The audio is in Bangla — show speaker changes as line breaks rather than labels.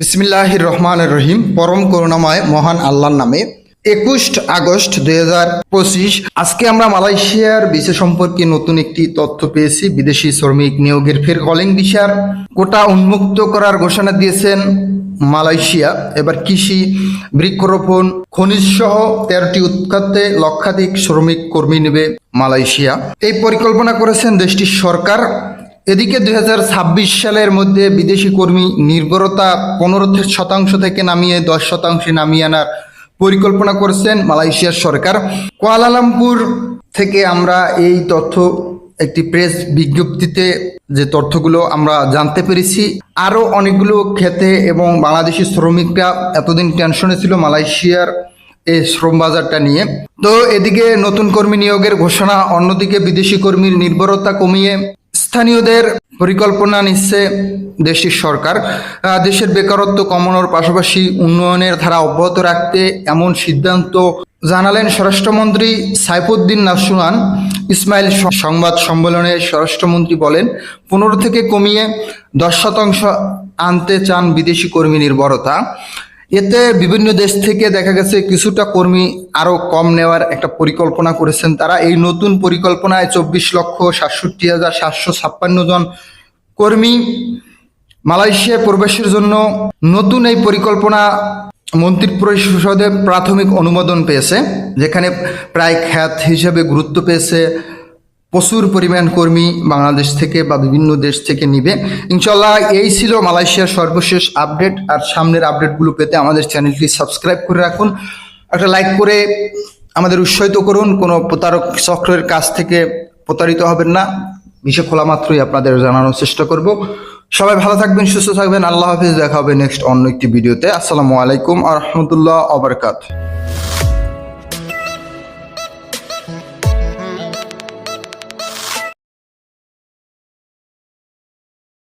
বিসমিল্লাহ রহমান রহিম, পরম করুণাময় মহান আল্লাহর নামে একুশ আগস্ট দুই হাজার পঁচিশ, আজকে আমরা মালয়েশিয়ার বিষয় সম্পর্কে নতুন একটি তথ্য পেয়েছি। বিদেশি শ্রমিক নিয়োগের ফের কলিং ভিসার কোটা উন্মুক্ত করার ঘোষণা দিয়েছেন মালয়েশিয়া। এবার কৃষি, বৃক্ষরোপণ খনিজ সহ তেরোটি উৎখাতে লক্ষাধিক শ্রমিক কর্মী নেবে মালয়েশিয়া। এই পরিকল্পনা করেছেন দেশটির সরকার। এদিকে দুই হাজার ছাব্বিশ সালের মধ্যে বিদেশি কর্মী নির্ভরতা পনেরো শতাংশ থেকে নামিয়ে দশ শতাংশে নামিয়ে আনার পরিকল্পনা করছেন মালয়েশিয়ার সরকার। কুয়ালালামপুর থেকে আমরা এই তথ্য, একটি প্রেস বিজ্ঞপ্তিতে যে তথ্যগুলো আমরা জানতে পেরেছি, আরও অনেকগুলো ক্ষেতে এবং বাংলাদেশি শ্রমিকরা এতদিন টেনশনে ছিল মালয়েশিয়ার এই শ্রম বাজারটা নিয়ে। তো এদিকে নতুন কর্মী নিয়োগের ঘোষণা, অন্যদিকে বিদেশি কর্মীর নির্ভরতা কমিয়ে স্থানীয়দের পরিকল্পনা নিচ্ছে দেশটির সরকার। দেশের বেকারত্ব কমানোর পাশাপাশি উন্নয়নের ধারা অব্যাহত রাখতে এমন সিদ্ধান্ত জানালেন স্বরাষ্ট্রমন্ত্রী সাইফুদ্দিন নাসুয়ান ইসমাইল সংবাদ সম্মেলনে স্বরাষ্ট্রমন্ত্রী বলেন, পনেরো থেকে কমিয়ে দশ শতাংশ আনতে চান বিদেশি কর্মী নির্ভরতা। এতে বিভিন্ন দেশ থেকে দেখা গেছে কিছুটা কর্মী আরও কম নেওয়ার একটা পরিকল্পনা করেছেন তারা। এই নতুন পরিকল্পনায় চব্বিশ লক্ষ সাতষট্টি হাজার সাতশো ছাপ্পান্ন জন কর্মী মালয়েশিয়ায় প্রবেশের জন্য নতুন এই পরিকল্পনা মন্ত্রী পরিষদে প্রাথমিক অনুমোদন পেয়েছে, যেখানে প্রায় খ্যাত হিসেবে গুরুত্ব পেয়েছে প্রচুর পরিমাণ কর্মী বাংলাদেশ থেকে বা বিভিন্ন দেশ থেকে নিবে। ইনশাল্লাহ এই ছিল মালয়েশিয়ার সর্বশেষ আপডেট। আর সামনের আপডেটগুলো পেতে আমাদের চ্যানেলটি সাবস্ক্রাইব করে রাখুন। একটা লাইক করে আমাদের উৎসাহিত করুন। কোনো প্রতারক চক্রের কাছ থেকে প্রতারিত হবেন না। বিষয় খোলা মাত্রই আপনাদের জানানোর চেষ্টা করব। সবাই ভালো থাকবেন, সুস্থ থাকবেন। আল্লাহ হাফিজ। দেখা হবে নেক্সট অন্য একটি ভিডিওতে। আসসালামু আলাইকুম আ রহমতুল্লাহ আবরকাত